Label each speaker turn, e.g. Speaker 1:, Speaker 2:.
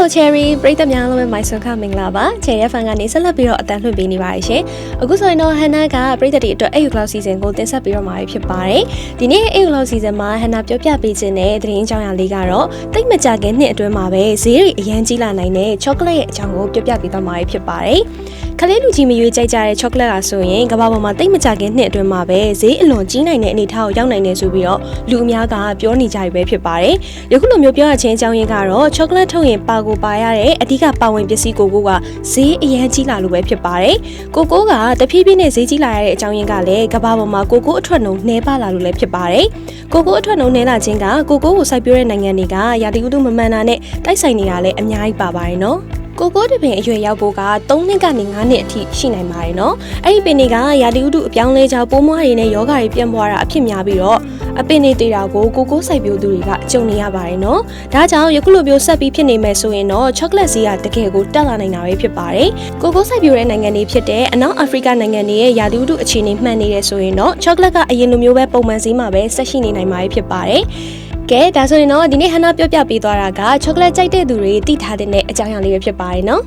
Speaker 1: Hello Cherry ပရိသတ်များအားလုံးပဲမိုက်ဆွန်ခမင်္ဂလာပါ Cherry Fan ကနေဆက်လက်ပြီးတော့အတန်းလွှင့်ပေးနေပါတယ်ရှင်အခုဆိုရင်တော့ Hannah ကပရိသတ်တွေအတွက်အိတ်ယူကလောက်စီစဉ်ကိုတင်ဆက်ပြီးတော့မှာဖြစ်ပါတယ်ဒီနေ့အိတ်ယူကလောက်စီစဉ်မှာ Hannah ပြောပြပေးခြင်းတဲ့သတင်းအကြောင်းအရာလေးကတော့တိတ်မကြခင်နှစ်အတွင်းမှာပဲဈေးတွေအရန်ကြီးလာနိုင်တဲ့ chocolate ရဲ့အကြောင်းကိုပြောပြပေးသွားမှာဖြစ်ပါတယ် ခလေးလူကြီးမရွေးကြိုက်ကြတဲ့ chocolate လာဆိုရင်ကမ္ဘာပေါ်မှာတိတ်မကြခင်နှစ်အတွင်းမှာပဲဈေးအလွန်ကြီးနိုင်တဲ့အနေအထားကိုရောက်နိုင်တယ်ဆိုပြီးတော့လူအများကပြောနေကြပြီပဲဖြစ်ပါတယ်ယခုလိုမျိုးပြောရခြင်းအကြောင်းရင်းကတော့ chocolate ထုတ်ရင်ပါကိုပါရတဲ့အဓိကပါဝင်ပစ္စည်းကိုကိုကဈေးအရန်ကြီးလာလို့ပဲဖြစ်ပါတယ်ကိုကိုကတဖြည်းဖြည်းနဲ့ဈေးကြီးလာရတဲ့အကြောင်းရင်းကလည်းကမ္ဘာပေါ်မှာကိုကိုအထွက်နှုန်းနှဲပါလာလို့လည်းဖြစ်ပါတယ်ကိုကိုအထွက်နှုန်းနှဲလာခြင်းကကိုကိုကိုစိုက်ပျိုးတဲ့နိုင်ငံတွေကရာသီဥတုမမှန်တာနဲ့တိုက်ဆိုင်နေတာလည်းအများကြီးပါပါတယ်နော် ကိုကိုတပင်အရွယ်ရောက်ဖို့က3နှစ်ကနေ9နှစ်အထိရှိနိုင်ပါတယ်နော်အဲ့ဒီပင်တွေကရာသီဥတုအပြောင်းလဲကြောင့်ပိုးမွှားတွေနဲ့ယောဂတွေပြန့်ပွားတာအဖြစ်များပြီးတော့အပင်တွေတေတာကိုကိုကိုစိုက်ပျိုးသူတွေကကြုံနေရပါတယ်နော်ဒါကြောင့်ယခုလိုမျိုးဆက်ပြီးဖြစ်နေမယ်ဆိုရင်တော့ chocolate ဈေးကတကယ်ကိုတက်လာနိုင်တာပဲဖြစ်ပါတယ်ကိုကိုစိုက်ပျိုးတဲ့နိုင်ငံတွေဖြစ်တဲ့အနောက်အာဖရိကနိုင်ငံတွေရဲ့ရာသီဥတုအခြေအနေမှန်နေတယ်ဆိုရင်တော့ chocolate ကအရင်လိုမျိုးပဲပုံမှန်ဈေးမှာပဲဆက်ရှိနေနိုင်မှာဖြစ်ပါတယ် ကဲဒါဆိုရင်တော့ဒီနေ့ဟန်နာပြောပြပေးသွားတာက chocolate ကြိုက်တဲ့သူတွေသိထားတဲ့အကြောင်းအရာလေးပဲဖြစ်ပါတယ်နော်